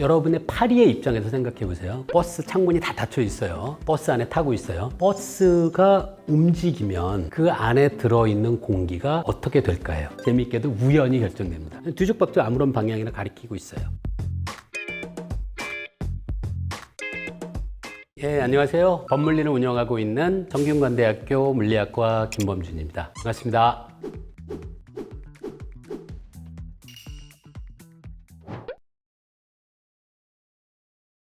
여러분의 파리의 입장에서 생각해 보세요. 버스 창문이 다 닫혀 있어요. 버스 안에 타고 있어요. 버스가 움직이면 그 안에 들어있는 공기가 어떻게 될까요? 재미있게도 우연히 결정됩니다. 뒤죽박죽 아무런 방향이나 가리키고 있어요. 예, 안녕하세요. 법물리를 운영하고 있는 정균관대학교 물리학과 김범준입니다. 반갑습니다.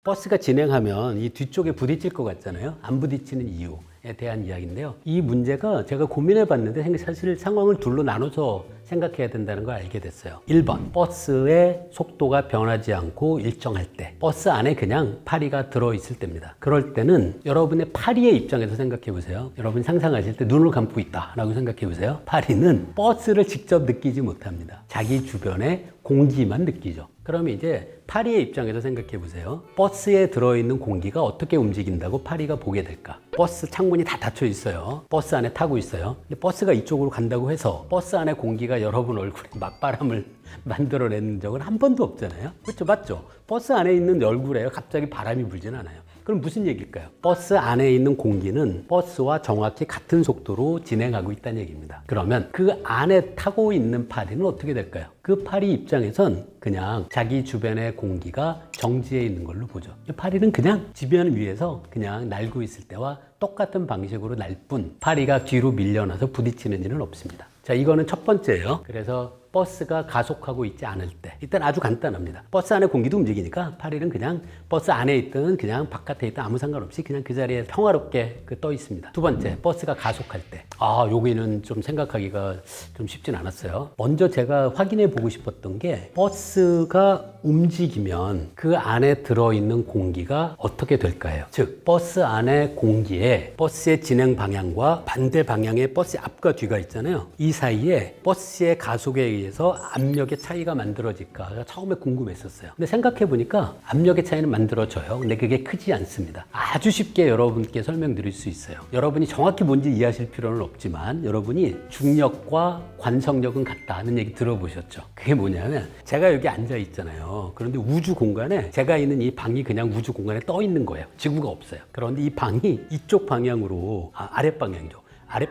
버스가 진행하면 이 뒤쪽에 부딪힐 것 같잖아요. 안 부딪히는 이유에 대한 이야기인데요. 이 문제가 제가 고민해 봤는데 사실 상황을 둘로 나눠서 생각해야 된다는 걸 알게 됐어요. 1번. 버스의 속도가 변하지 않고 일정할 때. 버스 안에 그냥 파리가 들어있을 때입니다. 그럴 때는 여러분의 파리의 입장에서 생각해 보세요. 여러분 상상하실 때 눈을 감고 있다 라고 생각해 보세요. 파리는 버스를 직접 느끼지 못합니다. 자기 주변에 공기만 느끼죠. 그러면 이제 파리의 입장에서 생각해 보세요. 버스에 들어있는 공기가 어떻게 움직인다고 파리가 보게 될까? 버스 창문이 다 닫혀 있어요. 버스 안에 타고 있어요. 버스가 이쪽으로 간다고 해서 버스 안에 공기가 여러분 얼굴에 맞바람을 만들어내는 적은 한 번도 없잖아요. 그렇죠? 맞죠? 버스 안에 있는 얼굴에 갑자기 바람이 불진 않아요. 그럼 무슨 얘기일까요? 버스 안에 있는 공기는 버스와 정확히 같은 속도로 진행하고 있다는 얘기입니다. 그러면 그 안에 타고 있는 파리는 어떻게 될까요? 그 파리 입장에선 그냥 자기 주변의 공기가 정지해 있는 걸로 보죠. 파리는 그냥 지변 위에서 그냥 날고 있을 때와 똑같은 방식으로 날 뿐 파리가 뒤로 밀려나서 부딪히는 일은 없습니다. 자, 이거는 첫 번째예요. 그래서 버스가 가속하고 있지 않을 때 일단 아주 간단합니다. 버스 안에 공기도 움직이니까 파리는 그냥 버스 안에 있든 그냥 바깥에 있든 아무 상관없이 그냥 그 자리에 평화롭게 그 떠 있습니다. 두 번째, 버스가 가속할 때. 아, 여기는 좀 생각하기가 좀 쉽진 않았어요. 먼저 제가 확인해 보고 싶었던 게 버스가 움직이면 그 안에 들어있는 공기가 어떻게 될까요? 즉, 버스 안에 공기에 버스의 진행 방향과 반대 방향의 버스 앞과 뒤가 있잖아요. 이 사이에 버스의 가속에 의해서 압력의 차이가 만들어질까 처음에 궁금했었어요. 근데 생각해 보니까 압력의 차이는 만들어져요. 근데 그게 크지 않습니다. 아주 쉽게 여러분께 설명드릴 수 있어요. 여러분이 정확히 뭔지 이해하실 필요는 없지만 여러분이 중력과 관성력은 같다 하는 얘기 들어보셨죠? 그게 뭐냐면 제가 여기 앉아 있잖아요. 그런데 우주 공간에 제가 있는 이 방이 그냥 우주 공간에 떠 있는 거예요. 지구가 없어요. 그런데 이 방이 이쪽 방향으로 아, 아랫 방향이죠. 아랫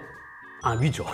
아 위죠.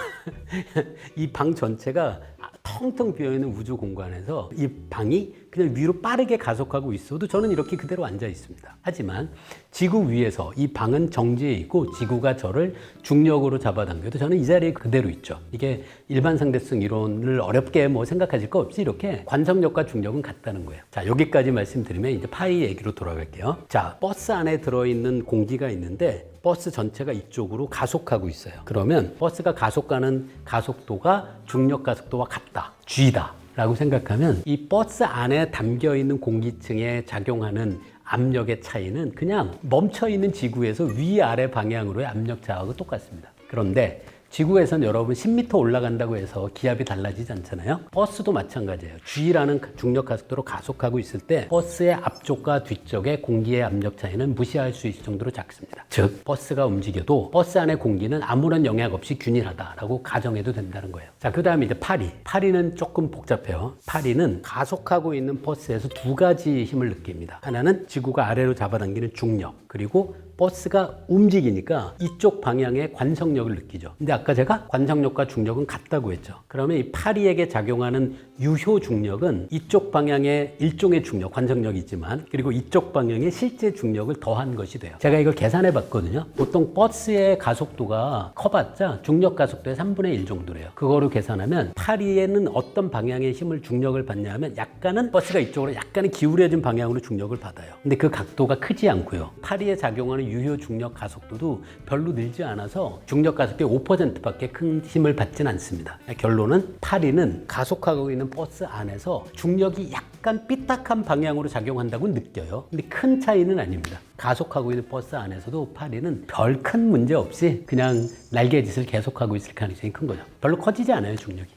이 방 전체가 텅텅 비어 있는 우주 공간에서 이 방이 그냥 위로 빠르게 가속하고 있어도 저는 이렇게 그대로 앉아 있습니다. 하지만 지구 위에서 이 방은 정지해 있고 지구가 저를 중력으로 잡아당겨도 저는 이 자리에 그대로 있죠. 이게 일반 상대성 이론을 어렵게 뭐 생각하실 거 없이 이렇게 관성력과 중력은 같다는 거예요. 자, 여기까지 말씀드리면 이제 파이 얘기로 돌아갈게요. 자, 버스 안에 들어있는 공기가 있는데 버스 전체가 이쪽으로 가속하고 있어요. 그러면 버스가 가속가는 가속도가 중력 가속도와 같다. G다. 라고 생각하면 이 버스 안에 담겨 있는 공기층에 작용하는 압력의 차이는 그냥 멈춰 있는 지구에서 위아래 방향으로의 압력 차하고 똑같습니다. 그런데 지구에선 여러분 10m 올라간다고 해서 기압이 달라지지 않잖아요. 버스도 마찬가지예요. G라는 중력 가속도로 가속하고 있을 때 버스의 앞쪽과 뒤쪽의 공기의 압력 차이는 무시할 수 있을 정도로 작습니다. 즉 버스가 움직여도 버스 안의 공기는 아무런 영향 없이 균일하다라고 가정해도 된다는 거예요. 자, 그다음에 이제 파리. 파리는 조금 복잡해요. 파리는 가속하고 있는 버스에서 두 가지 힘을 느낍니다. 하나는 지구가 아래로 잡아당기는 중력, 그리고 버스가 움직이니까 이쪽 방향의 관성력을 느끼죠. 근데 아까 제가 관성력과 중력은 같다고 했죠. 그러면 이 파리에게 작용하는 유효 중력은 이쪽 방향의 일종의 중력, 관성력이 있지만 그리고 이쪽 방향의 실제 중력을 더한 것이 돼요. 제가 이걸 계산해 봤거든요. 보통 버스의 가속도가 커봤자 중력 가속도의 3분의 1 정도래요. 그거로 계산하면 파리에는 어떤 방향의 힘을 중력을 받냐 하면 약간은 버스가 이쪽으로 약간은 기울여진 방향으로 중력을 받아요. 근데 그 각도가 크지 않고요. 파리에 작용하는 유효 중력 가속도도 별로 늘지 않아서 중력 가속도의 5% 밖에 큰 힘을 받진 않습니다. 결론은 파리는 가속하고 있는 버스 안에서 중력이 약간 삐딱한 방향으로 작용한다고 느껴요. 근데 큰 차이는 아닙니다. 가속하고 있는 버스 안에서도 파리는 별 큰 문제 없이 그냥 날개짓을 계속하고 있을 가능성이 큰 거죠. 별로 커지지 않아요, 중력이.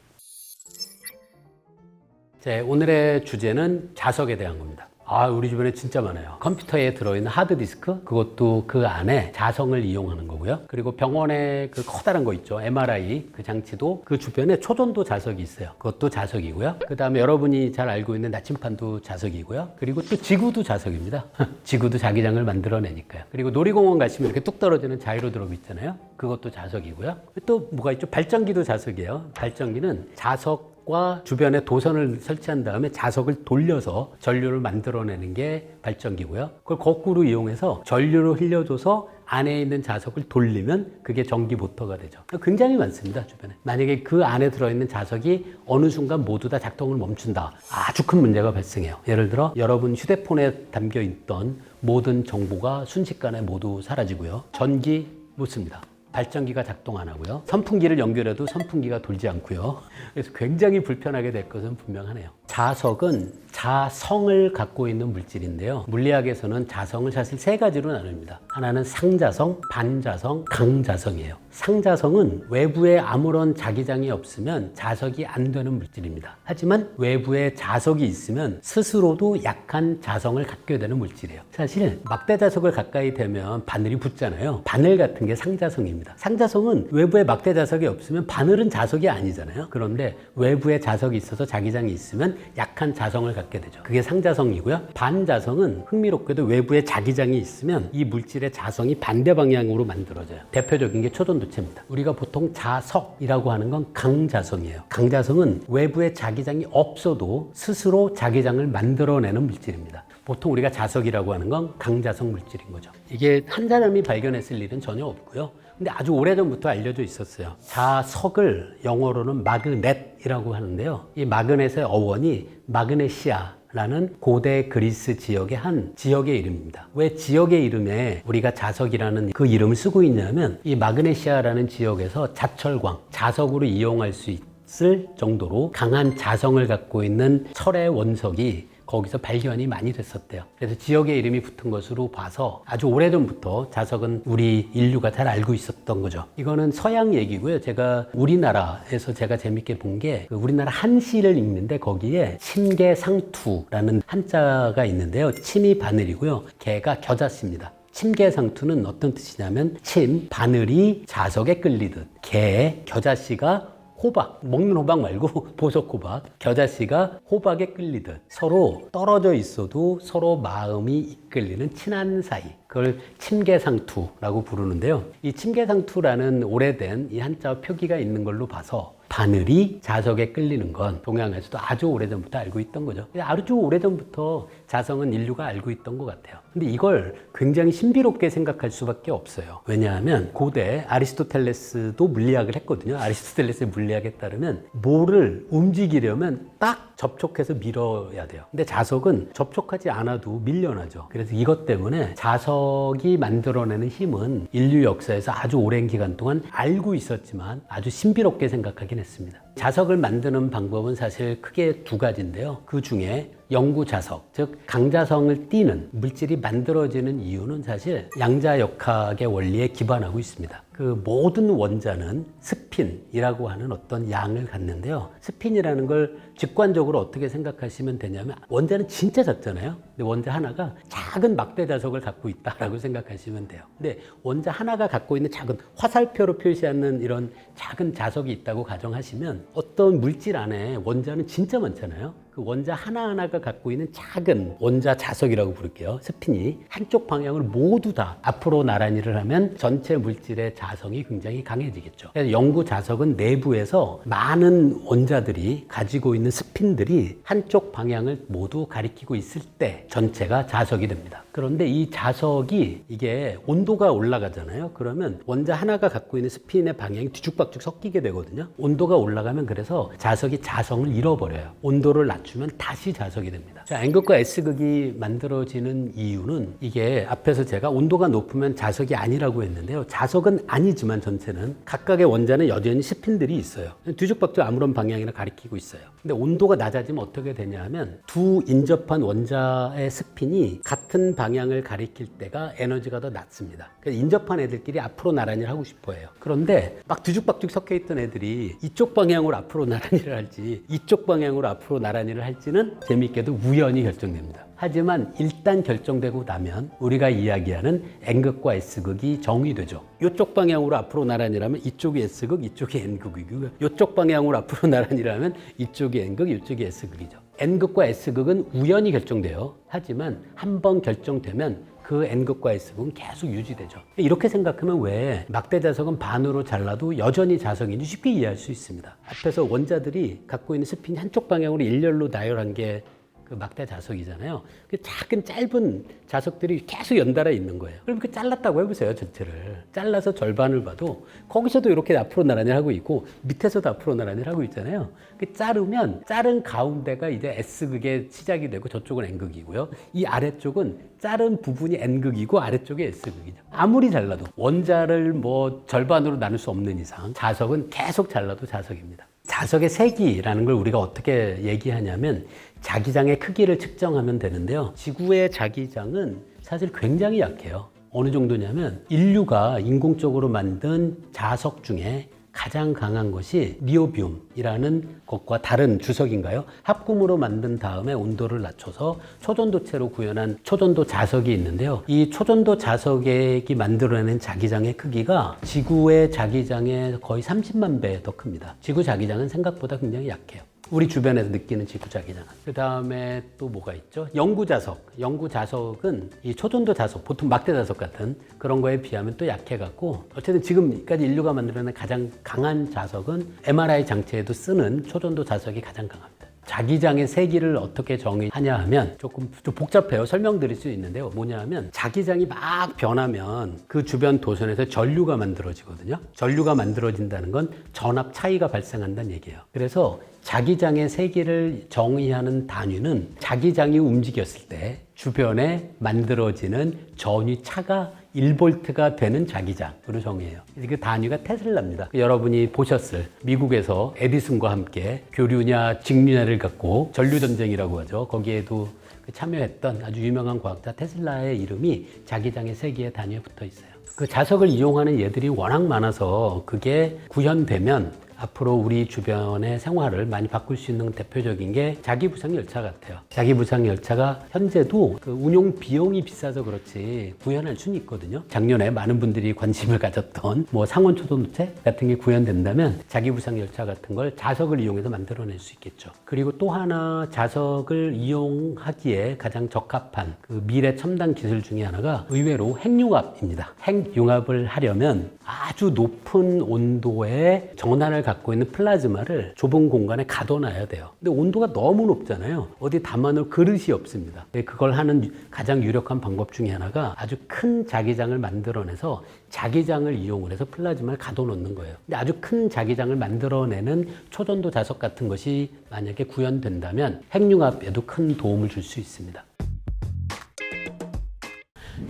자, 오늘의 주제는 자석에 대한 겁니다. 아, 우리 주변에 진짜 많아요. 컴퓨터에 들어있는 하드디스크, 그것도 그 안에 자성을 이용하는 거고요. 그리고 병원에 그 커다란 거 있죠. MRI 그 장치도 그 주변에 초전도 자석이 있어요. 그것도 자석이고요. 그 다음에 여러분이 잘 알고 있는 나침판도 자석이고요. 그리고 또 지구도 자석입니다. 지구도 자기장을 만들어내니까요. 그리고 놀이공원 가시면 이렇게 뚝 떨어지는 자이로드롭 있잖아요. 그것도 자석이고요. 또 뭐가 있죠? 발전기도 자석이에요. 발전기는 자석 과 주변에 도선을 설치한 다음에 자석을 돌려서 전류를 만들어내는 게 발전기고요. 그걸 거꾸로 이용해서 전류를 흘려줘서 안에 있는 자석을 돌리면 그게 전기 모터가 되죠. 굉장히 많습니다, 주변에. 만약에 그 안에 들어있는 자석이 어느 순간 모두 다 작동을 멈춘다. 아주 큰 문제가 발생해요. 예를 들어 여러분 휴대폰에 담겨 있던 모든 정보가 순식간에 모두 사라지고요. 전기 못 씁니다. 발전기가 작동 안 하고요. 선풍기를 연결해도 선풍기가 돌지 않고요. 그래서 굉장히 불편하게 될 것은 분명하네요. 자석은 자성을 갖고 있는 물질인데요. 물리학에서는 자성을 사실 세 가지로 나눕니다. 하나는 상자성, 반자성, 강자성이에요. 상자성은 외부에 아무런 자기장이 없으면 자석이 안 되는 물질입니다. 하지만 외부에 자석이 있으면 스스로도 약한 자성을 갖게 되는 물질이에요. 사실 막대 자석을 가까이 대면 바늘이 붙잖아요. 바늘 같은 게 상자성입니다. 상자성은 외부에 막대 자석이 없으면 바늘은 자석이 아니잖아요. 그런데 외부에 자석이 있어서 자기장이 있으면 약한 자성을 갖게 되죠. 그게 상자성이고요. 반자성은 흥미롭게도 외부에 자기장이 있으면 이 물질의 자성이 반대 방향으로 만들어져요. 대표적인 게 초전도체입니다. 우리가 보통 자석이라고 하는 건 강자성이에요. 강자성은 외부에 자기장이 없어도 스스로 자기장을 만들어내는 물질입니다. 보통 우리가 자석이라고 하는 건 강자성 물질인 거죠. 이게 한 사람이 발견했을 일은 전혀 없고요. 근데 아주 오래전부터 알려져 있었어요. 자석을 영어로는 마그넷이라고 하는데요. 이 마그넷의 어원이 마그네시아 라는 고대 그리스 지역의 한 지역의 이름입니다. 왜 지역의 이름에 우리가 자석이라는 그 이름을 쓰고 있냐면 이 마그네시아라는 지역에서 자철광, 자석으로 이용할 수 있을 정도로 강한 자성을 갖고 있는 철의 원석이 거기서 발견이 많이 됐었대요. 그래서 지역의 이름이 붙은 것으로 봐서 아주 오래전부터 자석은 우리 인류가 잘 알고 있었던 거죠. 이거는 서양 얘기고요. 제가 우리나라에서 제가 재밌게 본 게 우리나라 한시를 읽는데 거기에 침계상투라는 한자가 있는데요. 침이 바늘이고요. 개가 겨자씨입니다. 침계상투는 어떤 뜻이냐면 침, 바늘이 자석에 끌리듯 개, 겨자씨가 호박, 먹는 호박 말고 보석 호박, 겨자씨가 호박에 끌리듯 서로 떨어져 있어도 서로 마음이 이끌리는 친한 사이. 그걸 침계상투라고 부르는데요. 이 침계상투라는 오래된 이 한자 표기가 있는 걸로 봐서 바늘이 자석에 끌리는 건 동양에서도 아주 오래전부터 알고 있던 거죠. 아주 오래전부터 자성은 인류가 알고 있던 것 같아요. 근데 이걸 굉장히 신비롭게 생각할 수밖에 없어요. 왜냐하면 고대 아리스토텔레스도 물리학을 했거든요. 아리스토텔레스의 물리학에 따르면 뭐를 움직이려면 딱 접촉해서 밀어야 돼요. 근데 자석은 접촉하지 않아도 밀려나죠. 그래서 이것 때문에 자석이 만들어내는 힘은 인류 역사에서 아주 오랜 기간 동안 알고 있었지만 아주 신비롭게 생각하긴 했습니다. 자석을 만드는 방법은 사실 크게 두 가지인데요. 그 중에 영구 자석, 즉 강자성을 띠는 물질이 만들어지는 이유는 사실 양자역학의 원리에 기반하고 있습니다. 그 모든 원자는 스핀이라고 하는 어떤 양을 갖는데요. 스핀이라는 걸 직관적으로 어떻게 생각하시면 되냐면 원자는 진짜 작잖아요. 근데 원자 하나가 작은 막대 자석을 갖고 있다라고 생각하시면 돼요. 근데 원자 하나가 갖고 있는 작은 화살표로 표시하는 이런 작은 자석이 있다고 가정하시면 어떤 물질 안에 원자는 진짜 많잖아요. 그 원자 하나하나가 갖고 있는 작은 원자 자석이라고 부를게요. 스핀이 한쪽 방향을 모두 다 앞으로 나란히를 하면 전체 물질의 자성이 굉장히 강해지겠죠. 그래서 영구 자석은 내부에서 많은 원자들이 가지고 있는 스핀들이 한쪽 방향을 모두 가리키고 있을 때 전체가 자석이 됩니다. 그런데 이 자석이 이게 온도가 올라가잖아요. 그러면 원자 하나가 갖고 있는 스핀의 방향이 뒤죽박죽 섞이게 되거든요. 온도가 올라가면 그래서 자석이 자성을 잃어버려요. 온도를 낮추 면 다시 자석이 됩니다. 자, N극과 S극이 만들어지는 이유는 이게 앞에서 제가 온도가 높으면 자석이 아니라고 했는데요. 자석은 아니지만 전체는 각각의 원자는 여전히 스핀들이 있어요. 뒤죽박죽 아무런 방향이나 가리키고 있어요. 근데 온도가 낮아지면 어떻게 되냐 하면 두 인접한 원자의 스핀이 같은 방향을 가리킬 때가 에너지가 더 낮습니다. 그래서 인접한 애들끼리 앞으로 나란히 하고 싶어 해요. 그런데 막 뒤죽박죽 섞여 있던 애들이 이쪽 방향으로 앞으로 나란히를 할지 이쪽 방향으로 앞으로 나란히 를 할지는 재미있게도 우연히 결정됩니다. 하지만 일단 결정되고 나면 우리가 이야기하는 N극과 S극이 정의되죠. 이쪽 방향으로 앞으로 나란히라면 이쪽이 S극, 이쪽이 N극이고요. 이쪽 방향으로 앞으로 나란히라면 이쪽이 N극, 이쪽이 S극이죠. N극과 S극은 우연히 결정돼요. 하지만 한 번 결정되면 그 N극과 S극은 계속 유지되죠. 이렇게 생각하면 왜 막대 자석은 반으로 잘라도 여전히 자석인지 쉽게 이해할 수 있습니다. 앞에서 원자들이 갖고 있는 스핀이 한쪽 방향으로 일렬로 나열한 게 그 막대 자석이잖아요. 그 작은 짧은 자석들이 계속 연달아 있는 거예요. 그럼 그 잘랐다고 해보세요, 전체를. 잘라서 절반을 봐도 거기서도 이렇게 앞으로 나란히 하고 있고 밑에서도 앞으로 나란히 하고 있잖아요. 그 자르면 자른 가운데가 이제 S극의 시작이 되고 저쪽은 N극이고요. 이 아래쪽은 자른 부분이 N극이고 아래쪽이 S극이죠. 아무리 잘라도 원자를 뭐 절반으로 나눌 수 없는 이상 자석은 계속 잘라도 자석입니다. 자석의 세기라는 걸 우리가 어떻게 얘기하냐면 자기장의 크기를 측정하면 되는데요. 지구의 자기장은 사실 굉장히 약해요. 어느 정도냐면 인류가 인공적으로 만든 자석 중에 가장 강한 것이 니오비움이라는 것과 다른 주석인가요? 합금으로 만든 다음에 온도를 낮춰서 초전도체로 구현한 초전도 자석이 있는데요. 이 초전도 자석이 만들어내는 자기장의 크기가 지구의 자기장의 거의 30만 배 더 큽니다. 지구 자기장은 생각보다 굉장히 약해요. 우리 주변에서 느끼는 지구 자기장은. 그 다음에 또 뭐가 있죠? 영구 자석. 영구 자석은 이 초전도 자석, 보통 막대 자석 같은 그런 거에 비하면 또 약해갖고 어쨌든 지금까지 인류가 만들어낸 가장 강한 자석은 MRI 장치에도 쓰는 초전도 자석이 가장 강합니다. 자기장의 세기를 어떻게 정의하냐 하면 조금 좀 복잡해요. 설명드릴 수 있는데요. 뭐냐 하면 자기장이 막 변하면 그 주변 도선에서 전류가 만들어지거든요. 전류가 만들어진다는 건 전압 차이가 발생한다는 얘기예요. 그래서 자기장의 세기를 정의하는 단위는 자기장이 움직였을 때 주변에 만들어지는 전위차가 1볼트가 되는 자기장으로 정의해요. 그 단위가 테슬라입니다. 여러분이 보셨을 미국에서 에디슨과 함께 교류냐 직류냐를 갖고 전류전쟁이라고 하죠. 거기에도 그 참여했던 아주 유명한 과학자 테슬라의 이름이 자기장의 세기의 단위에 붙어 있어요. 그 자석을 이용하는 얘들이 워낙 많아서 그게 구현되면 앞으로 우리 주변의 생활을 많이 바꿀 수 있는 대표적인 게 자기부상 열차 같아요. 자기부상 열차가 현재도 그 운용 비용이 비싸서 그렇지 구현할 수는 있거든요. 작년에 많은 분들이 관심을 가졌던 뭐 상온 초도노체 같은 게 구현된다면 자기부상 열차 같은 걸 자석을 이용해서 만들어낼 수 있겠죠. 그리고 또 하나 자석을 이용하기에 가장 적합한 그 미래 첨단 기술 중에 하나가 의외로 핵융합입니다. 핵융합을 하려면 아주 높은 온도의 전환을 갖고 있는 플라즈마를 좁은 공간에 가둬놔야 돼요. 근데 온도가 너무 높잖아요. 어디 담아놓을 그릇이 없습니다. 그걸 하는 가장 유력한 방법 중에 하나가 아주 큰 자기장을 만들어내서 자기장을 이용을 해서 플라즈마를 가둬놓는 거예요. 근데 아주 큰 자기장을 만들어내는 초전도 자석 같은 것이 만약에 구현된다면 핵융합에도 큰 도움을 줄 수 있습니다.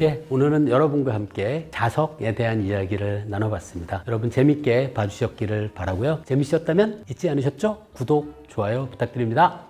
예, 오늘은 여러분과 함께 자석에 대한 이야기를 나눠봤습니다. 여러분 재밌게 봐주셨기를 바라고요. 재밌으셨다면 잊지 않으셨죠? 구독, 좋아요 부탁드립니다.